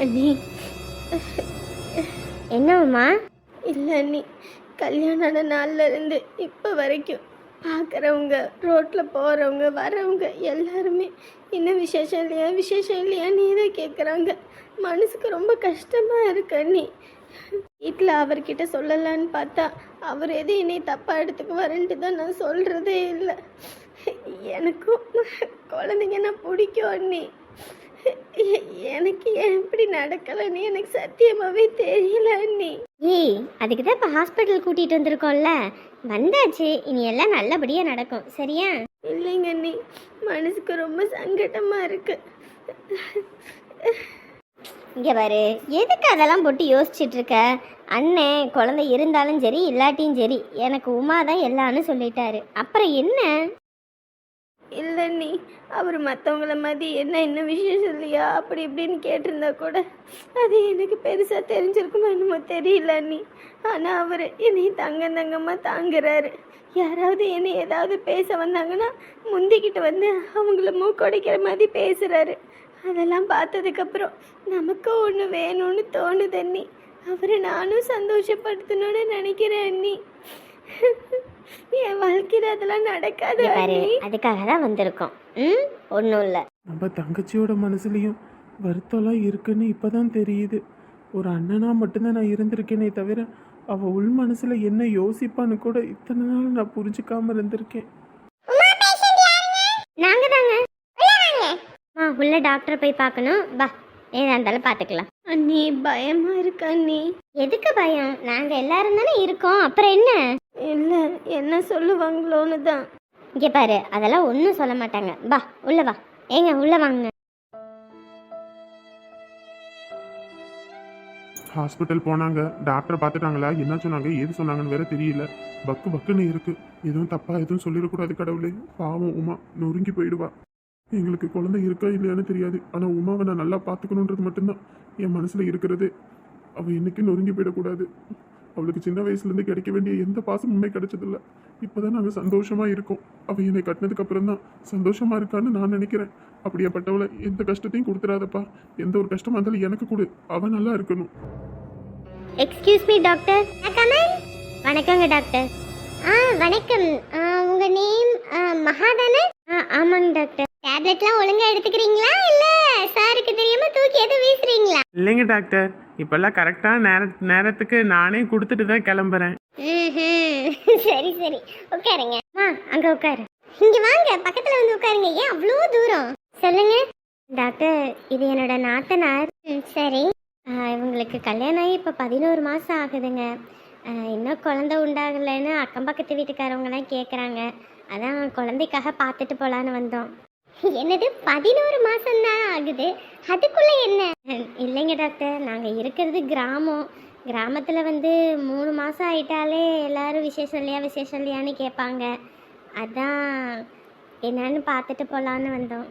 அண்ணி. என்னம்மா இல்லை அண்ணி கல்யாணம் ஆன நாள்ல இருந்து இப்போ வரைக்கும் பார்க்குறவங்க ரோட்டில் போகிறவங்க வரவங்க எல்லாருமே இன்னும் விசேஷம் இல்லையா? விசேஷம் இல்லையா? நீ தான் கேட்குறாங்க மனசுக்கு ரொம்ப கஷ்டமாக இருக்கு அண்ணி. வீட்டில் அவர்கிட்ட சொல்லலான்னு பார்த்தா அவர் எது என்னை தப்பாக எடுத்துக்குவாருன்ட்டு தான் நான் சொல்கிறதே இல்லை. எனக்கும் குழந்தைங்கன்னா பிடிக்கும் அண்ணி. எ- எனக்கு ஏன் இப்படி நடக்கலைன்னு எனக்கு சத்தியமாகவே தெரியல அண்ணி. ஏய் அதுக்கு தான் இப்போ ஹாஸ்பிட்டல் கூட்டிகிட்டு வந்திருக்கோம்ல. வந்தாச்சு இனி எல்லாம் நல்லபடியாக நடக்கும். சரியா? இல்லைங்க அண்ணி. மனசுக்கு ரொம்ப சங்கடமாக இருக்கு. இங்கே பாரு எதுக்கு அதெல்லாம் போட்டு யோசிச்சுட்டு இருக்க? அண்ணன் குழந்தை இருந்தாலும் சரி இல்லாட்டியும் சரி எனக்கு உமா தான் எல்லாம்னு சொல்லிட்டாரு. அப்புறம் என்ன? இல்லை நீ அவர் மற்றவங்கள மாதிரி என்ன இன்னும் விஷயம் சொல்லியா? அப்படி இப்படின்னு கேட்டிருந்தா கூட அது எனக்கு பெருசாக தெரிஞ்சிருக்குமோ என்னமோ தெரியல நீ. ஆனால் அவர் என்னை தங்க தங்கமாக தாங்குறாரு. யாராவது என்னை ஏதாவது பேச வந்தாங்கன்னா முந்திக்கிட்டு வந்து அவங்கள மூக்கொடைக்கிற மாதிரி பேசுகிறாரு அதெல்லாம் பார்த்ததுக்கப்புறம் நமக்கும் ஒன்று வேணும்னு தோணுது அண்ணி. அவரை நானும் சந்தோஷப்படுத்தணும்னு நினைக்கிறேன் அண்ணி. வாழ்க்கையில் அதெல்லாம் நடக்காது இங்க பாரு அதுக்காக தான் வந்திருக்கோம். ம்? ஒன்றும் இல்லை. நம்ம தங்கச்சியோட மனசுலயும் வருத்தம்லாம் இருக்குன்னு இப்பதான் தெரியுது. ஒரு அண்ணனா மட்டும்தான் நான் இருந்திருக்கேனே தவிர அவ உள் மனசுல என்ன யோசிப்பான்னு கூட இத்தனை நாள் நான் புரிஞ்சுக்காம இருந்திருக்கேன். நாங்க தாங்க. ஆ உள்ள டாக்டர் போய் பார்க்கணும். வா ஏதா இருந்தாலும் பார்த்துக்கலாம். அண்ணி பயமா இருக்கு அண்ணி. எதுக்கு பயம்? நாங்க எல்லாரும் தானே இருக்கோம். அப்புறம் என்ன? இல்ல என்ன சொல்லுவாங்களோன்னு தான். இங்க பாரு அதெல்லாம் ஒன்றும் சொல்ல மாட்டாங்க. வா உள்ள வா. ஏங்க உள்ள வாங்க. ஹாஸ்பிட்டல் போனாங்க. டாக்டர் பார்த்துட்டாங்களா? என்ன சொன்னாங்க? ஏது சொன்னாங்கன்னு வேற தெரியல. பக்கு பக்குன்னு இருக்கு. எதுவும் தப்பா எதுவும் சொல்லிடக்கூடாது கடவுளே. பாவம் உமா நொறுங்கி போயிடுவா. எங்களுக்கு குழந்தை இருக்கா இல்லையான்னு தெரியாது. ஆனா உமாவை நான் நல்லா பார்த்துக்கணுன்றது மட்டும்தான். என் மனசுல இருக்கிறது. அவ என்னைக்கும் நொறுங்கி போயிடக்கூடாது. அவளுக்கு சின்ன வயசுலேருந்து கிடைக்க வேண்டிய எந்த பாசமுமே கிடைச்சதில்ல. இப்பதான் நாங்க சந்தோஷமா இருக்கோம். அவ என்னை கட்டினதுக்கு அப்புறம் தான் சந்தோஷமா இருக்கான்னு நான் நினைக்கிறேன். அப்படியாப்பட்டவளை எந்த கஷ்டத்தையும் கொடுத்துடாதப்பா எந்த ஒரு கஷ்டமாக இருந்தாலும் எனக்கு கொடு. அவ நல்லா இருக்கணும். எக்ஸ்கியூஸ் மீ டாக்டர் வணக்கங்க டாக்டர் ஆ வணக்கம். ஆ, உங்க நேம் மகா தானே ஆமாங்க டாக்டர் டேப்லெட்லாம் ஒழுங்கா எடுத்துக்கிறீங்களா இல்லை? சாருக்கு தெரியாம தூக்கி எதுவும் வீசுறீங்களா? இல்லைங்க டாக்டர். இப்போல்லாம் கரெக்டாக நேர நேரத்துக்கு நானே கொடுத்துட்டு தான் கிளம்புறேன். சரி சரி. உட்காருங்க. ஆ அங்க உட்காரு. இங்க வாங்க. பக்கத்துல வந்து உட்காருங்க. ஏன் அவ்வளோ தூரம்? சொல்லுங்க. டாக்டர் இது என்னோட நாத்தனார். சரி. இவங்களுக்கு கல்யாணம் ஆகி இப்போ பதினோரு மாதம் ஆகுதுங்க. இன்னும் குழந்தை உண்டாகலைன்னு அக்கம் பக்கத்து வீட்டுக்காரவங்கலாம் கேட்குறாங்க அதான் குழந்தைக்காக பார்த்துட்டு போகலான்னு வந்தோம். என்னது பதினோரு மாதம் தான் ஆகுது? அதுக்குள்ளே என்ன? இல்லைங்க டாக்டர் நாங்கள் இருக்கிறது கிராமம். கிராமத்தில் வந்து மூணு மாதம் ஆயிட்டாலே எல்லாரும் விசேஷம் இல்லையா விசேஷம் இல்லையான்னு கேட்பாங்க. அதான் என்னன்னு பார்த்துட்டு போகலான்னு வந்தோம்.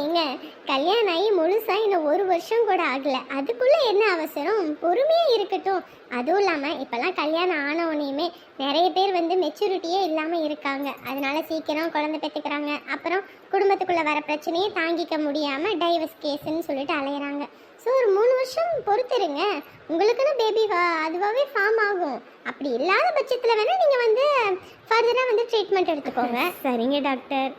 ஏங்க கல்யாணம் ஆகி முழுசா இன்னும் ஒரு வருஷம் கூட ஆகல. அதுக்குள்ள என்ன அவசரம்? பொறுமையா இருக்கட்டும். அதுவும் இல்லாம இப்பெல்லாம் கல்யாணம் ஆனவனையுமே நிறைய பேர் வந்து மெச்சூரிட்டியே இல்லாம இருக்காங்க. அதனால சீக்கிரம் குழந்தை பெற்றுக்கிறாங்க அப்புறம் குடும்பத்துக்குள்ள வர பிரச்சனையை தாங்கிக்க முடியாம டைவர்ஸ் கேஸ்ன்னு சொல்லிட்டு அலையிறாங்க. ஸோ ஒரு மூணு வருஷம் பொறுத்துருங்க. உங்களுக்குன்னு பேபி அதுவாகவே ஃபார்ம் ஆகும். அப்படி இல்லாத பட்சத்தில் வேணால் நீங்கள் வந்து ஃபர்தராக வந்து ட்ரீட்மெண்ட் எடுத்துக்கோங்க. சரிங்க டாக்டர்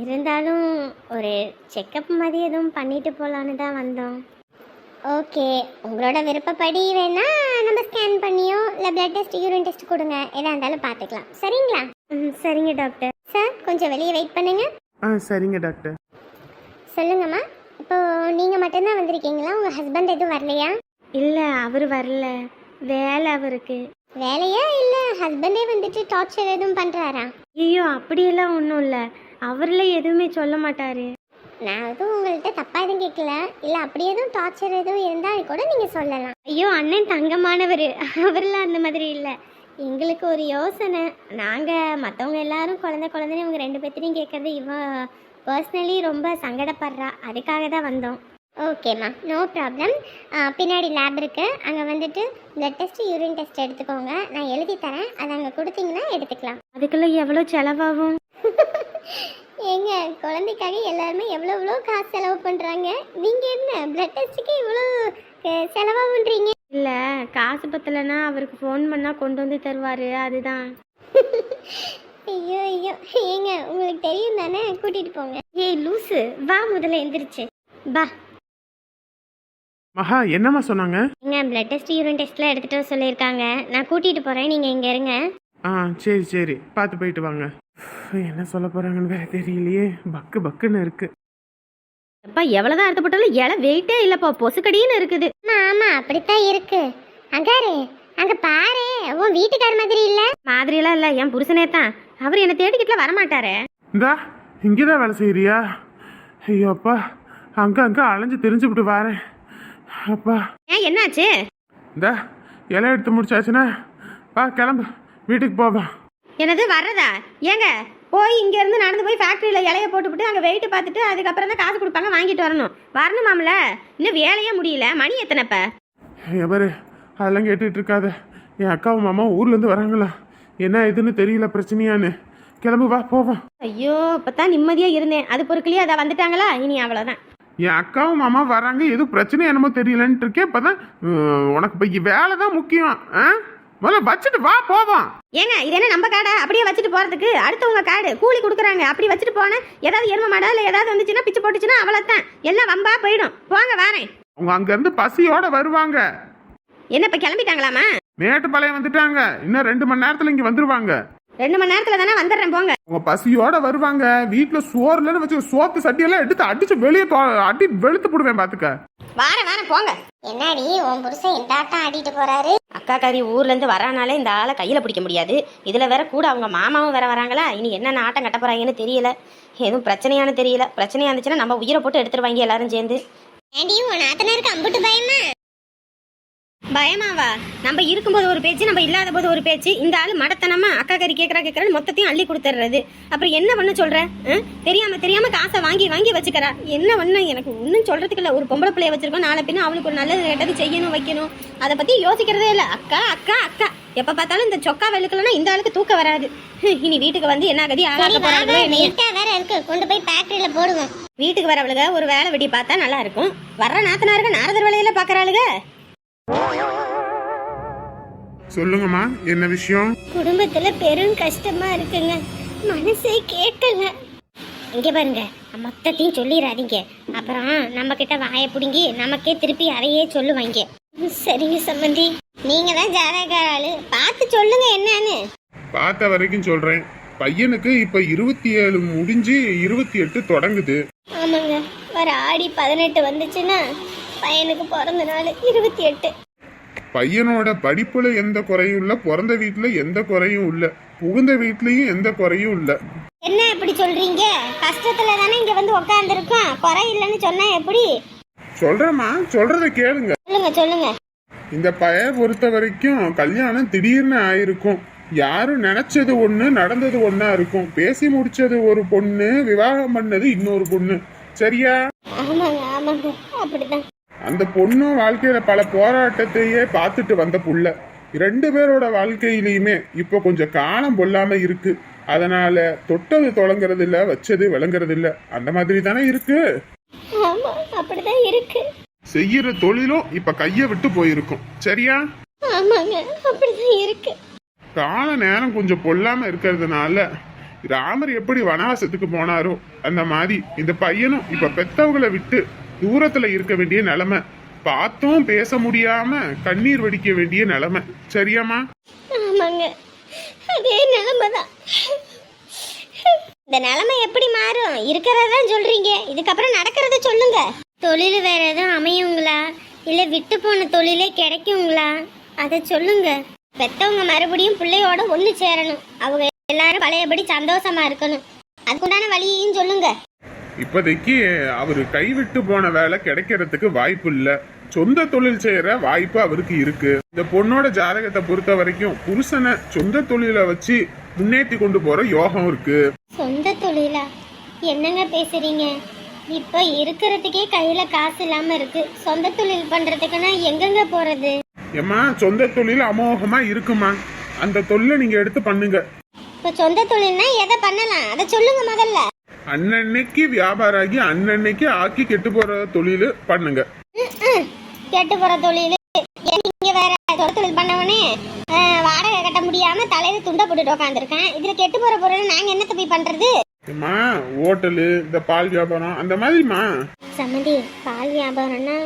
இருந்தாலும் ஒரு செக்கப் மாதிரி எதுவும் பண்ணிட்டு போகலான்னு தான் வந்தோம். ஓகே உங்களோட விருப்பப்படி வேணா நம்ம ஸ்கேன் பண்ணியோ இல்லை பிளட் டெஸ்ட் யூரின் டெஸ்ட் கொடுங்க. எதாக இருந்தாலும் பார்த்துக்கலாம் சரிங்களா? ம் சரிங்க டாக்டர் சார் கொஞ்சம் வெளியே வெயிட் பண்ணுங்க. ஆ சரிங்க டாக்டர் சொல்லுங்கம்மா. இப்போ நீங்கள் மட்டும்தான் வந்திருக்கீங்களா? உங்கள் ஹஸ்பண்ட் எதுவும் வரலையா? இல்லை அவர் வரல. வேலை அவருக்கு. வேலையா? இல்லை ஹஸ்பண்டே வந்துட்டு டார்ச்சர் எதுவும் பண்ணுறாரா ஐயோ அப்படியெல்லாம் ஒன்றும் இல்லை. அவர்ல எதுவுமே சொல்ல மாட்டாரு. நான் எதுவும் உங்கள்கிட்ட தப்பாக எதுவும் கேட்கல. இல்லை அப்படி எதுவும் டார்ச்சர் எதுவும் இருந்தால் கூட நீங்கள் சொல்லலாம். ஐயோ அண்ணன் தங்கமானவர். அவர்லாம் அந்த மாதிரி இல்லை. எங்களுக்கு ஒரு யோசனை. நாங்கள் மற்றவங்க எல்லாரும் குழந்தை குழந்தைன்னு இவங்க ரெண்டு பேர்த்தையும் கேட்கறது இவ பர்சனலி ரொம்ப சங்கடப்படுறா. அதுக்காக தான் வந்தோம். ஓகேம்மா நோ ப்ராப்ளம் பின்னாடி லேப் இருக்கு. அங்கே வந்துட்டு பிளட் டெஸ்ட் யூரின் டெஸ்ட் எடுத்துக்கோங்க. நான் எழுதி தரேன். அதை அங்கே கொடுத்தீங்கன்னா எடுத்துக்கலாம். அதுக்குள்ள எவ்வளோ செலவாகும்? ஏங்க குழந்தைக்காக எல்லாருமே எவ்வளோ எவ்வளோ காசு செலவு பண்ணுறாங்க நீங்கள் என்ன பிளட் டெஸ்ட்டுக்கு இவ்வளோ அஹ், செலவா பண்ணுறீங்க இல்லை காசு பத்தலைன்னா அவருக்கு ஃபோன் பண்ணால் கொண்டு வந்து தருவார். அதுதான். ஐயோ ஐயோ. ஏங்க உங்களுக்கு தெரியும் தானே கூட்டிகிட்டு போங்க. ஏய் லூசு. வா முதல்ல எந்திரிச்சு. வா. மகா என்னம்மா சொன்னாங்க? ஏங்க பிளட் டெஸ்ட் யூரின் டெஸ்ட்லாம் எடுத்துகிட்டு வர சொல்லியிருக்காங்க. நான் கூட்டிகிட்டு போகிறேன் நீங்கள் இங்கே இருங்க. ஆ சரி சரி. பார்த்து போயிட்டு வாங்க. என்ன சொல்ல போறாங்கன்னு வேற தெரியலையே. பக்கு பக்குன்னு இருக்கு. அப்பா எவ்வளோதான் அறுத்தப்பட்டாலும் இலை வெயிட்டே இல்லைப்பா. பொசுக்கடின்னு இருக்குது. ஆமா ஆமா அப்படித்தான் இருக்கு. அங்காரு அங்க பாரு. உன் வீட்டுக்கார மாதிரி இல்ல. மாதிரியெல்லாம் இல்லை. என் புருஷனே தான். அவர் என்னை தேடிக்கிட்டுல வரமாட்டாரே. இந்தா இங்கேதான் வேலை செய்யறியா? ஐயோ அப்பா. அங்க அங்க அலைஞ்சு தெரிஞ்சுவிட்டு வரேன். அப்பா. ஏன் என்னாச்சு? இந்தா இலை எடுத்து முடிச்சாச்சுன்னா வா கிளம்பு. வீட்டுக்கு போவோம் என்னது வர்றதா? ஏங்க போய் இங்கேருந்து நடந்து போய் ஃபேக்ட்ரியில் இலைய போட்டுவிட்டு அங்கே வெயிட் பார்த்துட்டு அதுக்கப்புறம் தான் காசு கொடுப்பாங்க வாங்கிட்டு வரணும். வரணுமாம்ல இன்னும் வேலையே முடியல. மணி எத்தனைப்ப? எவரு அதெல்லாம் கேட்டுட்டு இருக்காத. என் அக்காவும் மாமா ஊர்லேருந்து வராங்களா? என்ன இதுன்னு தெரியல பிரச்சனையான்னு. கிளம்பு வா போவோம் ஐயோ இப்போ தான் நிம்மதியாக இருந்தேன். அது பொருட்களையே அதை வந்துட்டாங்களா? இனி அவ்வளோதான் என் அக்காவும் மாமா வராங்க. எதுவும் பிரச்சனை என்னமோ தெரியலன்ட்டு இருக்கேன். இப்போதான் உனக்கு இப்போ வேலை தான் முக்கியம். ஆ? முதல்ல வச்சுட்டு வா போவோம். ஏங்க இது என்ன நம்ம காடை? அப்படியே வச்சுட்டு போகிறதுக்கு அடுத்தவங்க காடு. கூலி கொடுக்குறாங்க. அப்படி வச்சுட்டு போனேன் ஏதாவது எரும மாடா இல்லை ஏதாவது வந்துச்சுன்னா பிச்சு போட்டுச்சுன்னா அவ்வளோதான் எல்லாம் வம்பா போயிடும். போங்க வாரேன். அவங்க அங்கேருந்து பசியோட வருவாங்க. என்ன இப்போ கிளம்பிட்டாங்களாமா மேட்டுப்பாளையம் வந்துட்டாங்க. இன்னும் ரெண்டு மணி நேரத்தில் இங்கே வந்துருவாங்க. ரெண்டு மணி நேரத்தில் தானே வந்துடுறேன் போங்க. அவங்க பசியோட வருவாங்க. வீட்டில் சோறுலன்னு வச்சு சோத்து சட்டியெல்லாம் எடுத்து அடிச்சு வெளியே அடி வெளுத்து போடுவேன் பார்த்துக்க வாரேன் வாரேன் போங்க. என்னடி உன் புருஷன் இந்த ஆட்டம் ஆடிட்டு போறாரு? அக்கா காரி ஊர்லேருந்து வரானாலே இந்த ஆளை கையில் பிடிக்க முடியாது. இதில் வேற கூட அவங்க மாமாவும் வேற வராங்களா? இனி என்னென்ன ஆட்டம் கட்ட போறாங்கன்னு தெரியல. எதுவும் பிரச்சனையானு தெரியல. பிரச்சனையா இருந்துச்சுன்னா நம்ம உயிரை போட்டு எடுத்துருவாங்க எல்லாரும் சேர்ந்து. ஏண்டி உன் நாத்தனாருக்கு அம்புட்டு பயமா? பயமாவா? நம்ம இருக்கும்போது ஒரு பேச்சு நம்ம இல்லாத போது ஒரு பேச்சு. இந்த ஆள் மடத்தனமா அக்கா கறி கேட்கறா கேட்கறான்னு மொத்தத்தையும் அள்ளி கொடுத்துட்றது அப்புறம் என்ன பண்ண சொல்ற? தெரியாம தெரியாம காசை வாங்கி வாங்கி வச்சுக்கிறா. என்ன பண்ண எனக்கு ஒன்றும் சொல்றதுக்கு இல்லை. ஒரு பொம்பளை பிள்ளைய வச்சிருக்கோம். நாளை பின்ன அவளுக்கு ஒரு நல்லது கெட்டது செய்யணும் வைக்கணும். அதை பத்தி யோசிக்கிறதே இல்லை. அக்கா அக்கா அக்கா. எப்ப பார்த்தாலும் இந்த சொக்கா வெளுக்கலன்னா இந்த ஆளுக்கு தூக்கம் வராது. இனி வீட்டுக்கு வந்து என்ன கதி ஆளாக்க இருக்கு. கொண்டு போய் ஃபேக்டரியில போடுவோம். வீட்டுக்கு வரவளுக ஒரு வேலை வெட்டி பார்த்தா நல்லா இருக்கும். வர்ற நாத்தனாருங்க நாரதர் வேலையில பாக்குறாளுக சொல்லுங்கம்மா என்ன விஷயம்? குடும்பத்துல பெரும் கஷ்டமா இருக்குங்க. மனசே கேட்கல. இங்க பாருங்க மொத்தத்தையும் சொல்லிடாதீங்க அப்புறம் நம்ம கிட்ட வாயை பிடுங்கி நமக்கே திருப்பி அதையே சொல்லுவாங்க. சரிங்க சம்பந்தி. நீங்க தான் ஜாதகார ஆளு பார்த்து சொல்லுங்க என்னன்னு. பார்த்த வரைக்கும் சொல்றேன். பையனுக்கு இப்ப இருபத்தி ஏழு முடிஞ்சு இருபத்தி எட்டு தொடங்குது. ஆமாங்க. வர ஆடி பதினெட்டு வந்துச்சுன்னா பையனுக்கு பிறந்த நாள் இருபத்தி எட்டு. பையனோட படிப்புல எந்த குறையும் இல்ல பிறந்த வீட்டுல எந்த குறையும் இல்ல புகுந்த வீட்லயும் எந்த குறையும் இல்ல. என்ன இப்படி சொல்றீங்க? கஷ்டத்துல தானே இங்க வந்து உட்காந்துருக்கோம் குறை இல்லைன்னு சொன்னா எப்படி? சொல்றேம்மா சொல்றத கேளுங்க. சொல்லுங்க சொல்லுங்க. இந்த பைய பொறுத்த வரைக்கும் கல்யாணம் திடீர்னு ஆயிருக்கும். யாரும் நினைச்சது ஒண்ணு நடந்தது ஒண்ணா இருக்கும். பேசி முடிச்சது ஒரு பொண்ணு விவாகம் பண்ணது இன்னொரு பொண்ணு. சரியா? ஆமாங்க ஆமாங்க. அப்படிதான். அந்த பொண்ணும் வாழ்க்கையில பல போராட்டத்தையே பார்த்துட்டு வந்த புள்ள. ரெண்டு பேரோட வாழ்க்கையிலயுமே இப்போ கொஞ்சம் காலம் பொல்லாம இருக்கு. அதனால தொட்டது தொடங்குறது இல்ல வச்சது விளங்குறது இல்ல அந்த மாதிரி தானே இருக்கு? ஆமா அப்படிதான் இருக்கு. செய்யற தொழிலும் இப்ப கைய விட்டு போயிருக்கும். சரியா? ஆமாங்க அப்படிதான் இருக்கு. கால நேரம் கொஞ்சம் பொல்லாம இருக்கிறதுனால ராமர் எப்படி வனவாசத்துக்கு போனாரோ அந்த மாதிரி இந்த பையனும் இப்ப பெத்தவங்களை விட்டு தூரத்துல இருக்க வேண்டிய நிலைமை. பார்த்தும் பேச முடியாம கண்ணீர் வடிக்க வேண்டிய நிலைமை. சரியாமா ஆமாங்க. அதே நிலைமை தான் இந்த நிலைமை எப்படி மாறும்? இருக்கிறதான் சொல்றீங்க. இதுக்கப்புறம் நடக்கிறத சொல்லுங்க. தொழில் வேற எதுவும் அமையுங்களா? இல்ல விட்டு போன தொழிலே கிடைக்குங்களா? அதை சொல்லுங்க. பெத்தவங்க மறுபடியும் பிள்ளையோட ஒன்று சேரணும். அவங்க எல்லாரும் பழையபடி சந்தோஷமா இருக்கணும். அதுக்குண்டான வழியையும் சொல்லுங்க. இப்போதைக்கு அவரு கைவிட்டு போன வேலை கிடைக்கிறதுக்கு வாய்ப்பு இல்ல. சொந்த தொழில் செய்யற வாய்ப்பு அவருக்கு இருக்கு. இந்த பொண்ணோட ஜாதகத்தை பொறுத்த வரைக்கும் புருஷனை சொந்த தொழிலை வச்சு முன்னேற்றி கொண்டு போற யோகம் இருக்கு. சொந்த தொழிலா? என்னங்க பேசுறீங்க? இப்ப இருக்கிறதுக்கே கையில காசு இல்லாம இருக்கு. சொந்த தொழில் பண்றதுக்குன்னா எங்கெங்க போறது? ஏம்மா சொந்த தொழில் அமோகமா இருக்குமா? அந்த தொழிலை நீங்க எடுத்து பண்ணுங்க. இப்ப சொந்த தொழில்னா எதை பண்ண பண்ணலாம்? அதை சொல்லுங்க முதல்ல. அன்னன்னைக்கு வியாபாரம் ஆகி அன்னன்னைக்கு ஆக்கி கெட்டு போற தொழில் பண்ணுங்க. கெட்டு போற தொழில். நீங்க வேற தொழில் பண்ணவனே வாடகை கட்ட முடியாம தலையில துண்டை போட்டுட்டு உட்காந்துருக்கேன் இதுல கெட்டு போற பொருள் நாங்க என்னத்த போய் பண்றது? அம்மா ஹோட்டலு இந்த பால் வியாபாரம் அந்த மாதிரிம்மா. சம்மந்தி பால் வியாபாரம்னா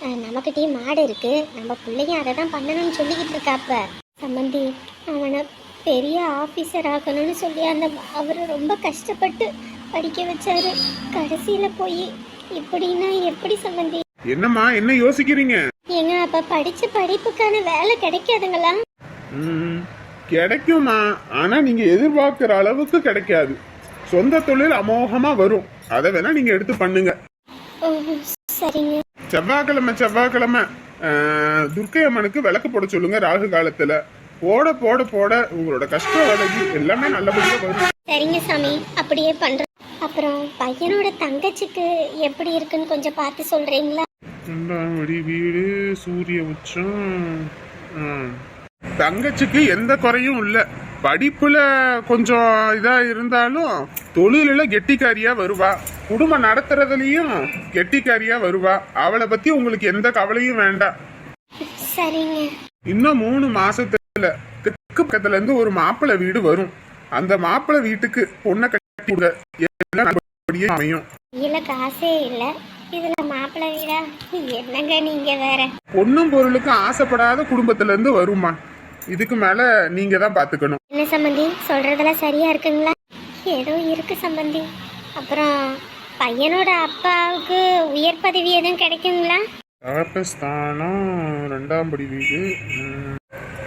அஹ், நமக்கிட்டயும் மாடு இருக்கு. நம்ம பிள்ளைங்க அதை தான் பண்ணணும்னு சொல்லிக்கிட்டு இருக்காப்ப. சம்மந்தி அவனை பெரிய ஆஃபீஸர் ஆகணும்னு சொல்லி அந்த அவர் ரொம்ப கஷ்டப்பட்டு படிக்க வச்சாரு. கடைசியில போய் இப்படின்னா எப்படி சம்மந்தி என்னம்மா என்ன யோசிக்கிறீங்க? ஏங்க அப்ப படிச்ச படிப்புக்கான வேலை கிடைக்காதுங்களா? ம், கிடைக்குமா ஆனா நீங்க எதிர்பார்க்கிற அளவுக்கு கிடைக்காது. சொந்த தொழில் அமோகமா வரும். அதை வேணா நீங்க எடுத்து பண்ணுங்க. சரிங்க. செவ்வாய்க்கிழமை செவ்வாய்க்கிழமை. துர்க்கை அம்மனுக்கு விளக்கு போட சொல்லுங்க ராகு காலத்துல. போட போட போட உங்களோட கஷ்டம் விலகி எல்லாமே நல்லபடியா வரும். சரிங்க சாமி அப்படியே பண்றோம் அப்புறம் பையனோட தங்கச்சிக்கு எப்படி இருக்குன்னு கொஞ்சம் பார்த்து சொல்றீங்களா? ரெண்டாம் வடி வீடு சூரிய உச்சம். தங்கச்சிக்கு எந்த குறையும் இல்ல. படிப்புல கொஞ்சம் இதா இருந்தாலும் தொழில கெட்டிக்காரியா வருவா. குடும்பம் நடத்துறதுலயும் கெட்டிக்காரியா வருவா. அவளை பத்தி உங்களுக்கு எந்த கவலையும் வேண்டாம். சரிங்க. இன்னும் மூணு மாசத்துல தெற்கு பக்கத்துல இருந்து ஒரு மாப்பிள்ளை வீடு வரும். அந்த மாப்பிள்ளை வீட்டுக்கு பொண்ணை கட்டி கொடுங்க. எல்லாம் நல்லபடியா அமையும்? கையில காசே இல்ல. இதுல மாப்பிள்ளை வீடா? என்னங்க நீங்க வேற? பொண்ணும் பொருளுக்கும் ஆசைப்படாத குடும்பத்துல இருந்து வருமா இதுக்கு மேல நீங்க தான் பாத்துக்கணும். என்ன சம்பந்தி? சொல்றதெல்லாம் சரியா இருக்குங்களா? ஏதோ இருக்கு சம்பந்தி. அப்புறம் பையனோட அப்பாவுக்கு உயர் பதவி எதுவும் கிடைக்குங்களா? ரெண்டாம் படி வீடு.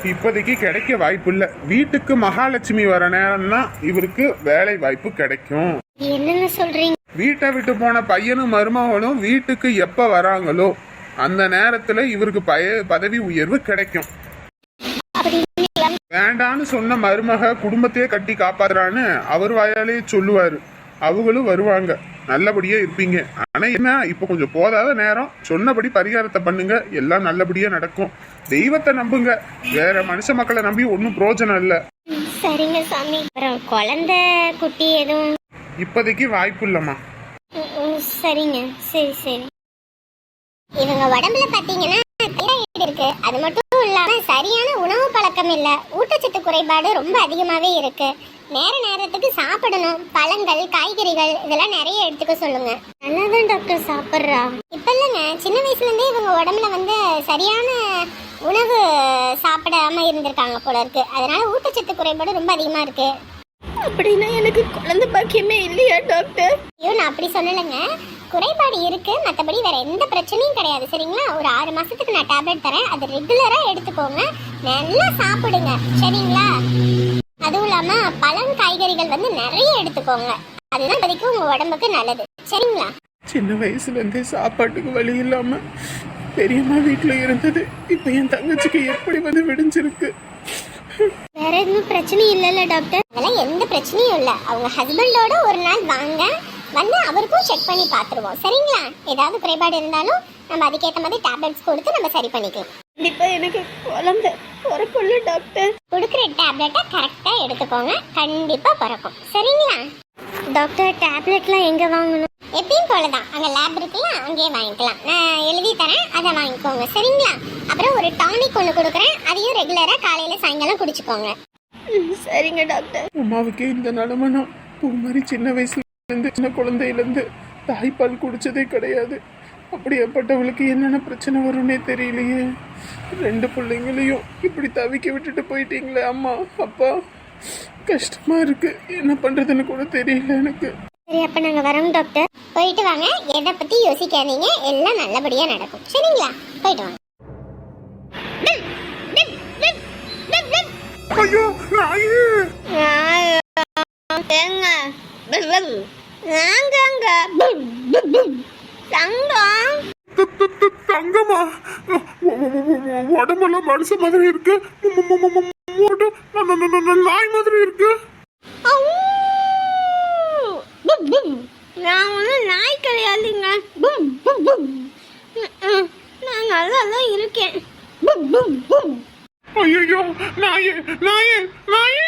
இப்போதைக்கு கிடைக்க வாய்ப்பு இல்ல வீட்டுக்கு மகாலட்சுமி வர நேரம்னா இவருக்கு வேலை வாய்ப்பு கிடைக்கும். என்னங்க சொல்றீங்க? வீட்டை விட்டு போன பையனும் மருமகனும் வீட்டுக்கு எப்ப வராங்களோ அந்த நேரத்துல இவருக்கு பய பதவி உயர்வு கிடைக்கும். வேண்டான்னு சொன்ன மருமக குடும்பத்தையே கட்டி காப்பாத்துறான்னு அவர் வாயாலேயே சொல்லுவாரு. அவங்களும் வருவாங்க. நல்லபடியா இருப்பீங்க. ஆனா என்ன இப்ப கொஞ்சம் போதாத நேரம். சொன்னபடி பரிகாரத்தை பண்ணுங்க. எல்லாம் நல்லபடியா நடக்கும். தெய்வத்தை நம்புங்க. வேற மனுஷ மக்களை நம்பி ஒன்றும் பிரயோஜனம் இல்லை. சரிங்க சாமி. அப்புறம் குழந்தை குட்டி எதுவும்? இப்போதைக்கு வாய்ப்பு இல்லம்மா. சரிங்க. சரி சரி. இவங்க உடம்புல பாத்தீங்கன்னா இருக்கு. அது மட்டும் இல்லாம சரியான உணவு பழக்கம் இல்ல. ஊட்டச்சத்து குறைபாடு ரொம்ப அதிகமாவே இருக்கு. நேர நேரத்துக்கு சாப்பிடணும். பழங்கள் காய்கறிகள் இதெல்லாம் நிறைய எடுத்துக்க சொல்லுங்க. நல்லாதான் டாக்டர் சாப்பிட்றா? இப்ப இல்லைங்க. சின்ன வயசுல இருந்தே இவங்க உடம்புல வந்து சரியான உணவு சாப்பிடாம இருந்திருக்காங்க போல இருக்கு அதனால ஊட்டச்சத்து குறைபாடு ரொம்ப அதிகமா இருக்கு. அப்படின்னா எனக்கு குழந்தை பாக்கியமே இல்லையா டாக்டர்? ஐயோ நான் அப்படி சொல்லலைங்க. குறைபாடு இருக்கு. மற்றபடி வேற எந்த பிரச்சனையும் கிடையாது சரிங்களா? ஒரு ஆறு மாசத்துக்கு நான் டேப்லெட் தரேன். அது ரெகுலரா எடுத்துக்கோங்க. நல்லா சாப்பிடுங்க சரிங்களா? அதுவும் இல்லாம பழம் காய்கறிகள் வந்து நிறைய எடுத்துக்கோங்க. அதுதான் இப்போதைக்கு உங்க உடம்புக்கு நல்லது சரிங்களா? சின்ன வயசுல இருந்தே சாப்பாட்டுக்கு வழி இல்லாம பெரியம்மா வீட்டுல இருந்தது. இப்ப என் தங்கச்சிக்கு எப்படி வந்து விடிஞ்சிருக்கு? வேற எதுவும் பிரச்சனையும் இல்லைல்ல டாக்டர் அதெல்லாம் எந்த பிரச்சனையும் இல்லை. அவங்க ஹஸ்பண்டோட ஒரு நாள் வாங்க. வந்து அவருக்கும் செக் பண்ணி பார்த்துருவோம். சரிங்களா? ஏதாவது குறைபாடு இருந்தாலும் நம்ம அதுக்கேற்ற மாதிரி டேப்லெட்ஸ் கொடுத்து நம்ம சரி பண்ணிக்கலாம். கண்டிப்பா எனக்கு குழந்தை. பிறக்குள்ள டாக்டர் கொடுக்குற டேப்லெட்டை கரெக்டாக எடுத்துக்கோங்க. கண்டிப்பாக பிறக்கும். சரிங்களா? டாக்டர் டேப்லெட்லாம் எங்கே வாங்கணும்? எப்பயும் போல தான் அங்கே லேப் இருக்குல்ல அங்கேயே வாங்கிக்கலாம். நான் எழுதி தரேன் அதை வாங்கிக்கோங்க. சரிங்களா? அப்புறம் ஒரு டானிக் ஒன்று கொடுக்குறேன். அதையும் ரெகுலராக காலையில் சாயங்காலம் குடிச்சுக்கோங்க. ம், சரிங்க டாக்டர் அம்மாவுக்கே இந்த நிலமனா பூ மாதிரி சின்ன வயசுல இருந்து சின்ன குழந்தையில இருந்து தாய்ப்பால் குடிச்சதே கிடையாது. அப்படியாப்பட்டவளுக்கு என்னென்ன பிரச்சனை வரும்னே தெரியலையே. ரெண்டு பிள்ளைங்களையும் இப்படி தவிக்க விட்டுட்டு போயிட்டீங்களே அம்மா அப்பா. கஷ்டமா இருக்கு. என்ன பண்றதுன்னு கூட தெரியல எனக்கு. சரி அப்போ நாங்கள் வரோம் டாக்டர் போயிட்டு வாங்க. எதை பற்றி யோசிக்காதீங்க. எல்லாம் நல்லபடியாக நடக்கும். சரிங்களா? போயிட்டு வாங்க. ஐயோ நாயே. ஏங்க நாங்கங்க தங்கம். தங்கம்மா உடம்பெல்லாம் மனுஷ மாதிரி இருக்கு. நாய் மாதிரி இருக்கு. நான் ஒன்றும் நாய் கிடையாதுங்க. நான் நல்லா தான் இருக்கேன். ஐயோ நாயே நாயே நாயே.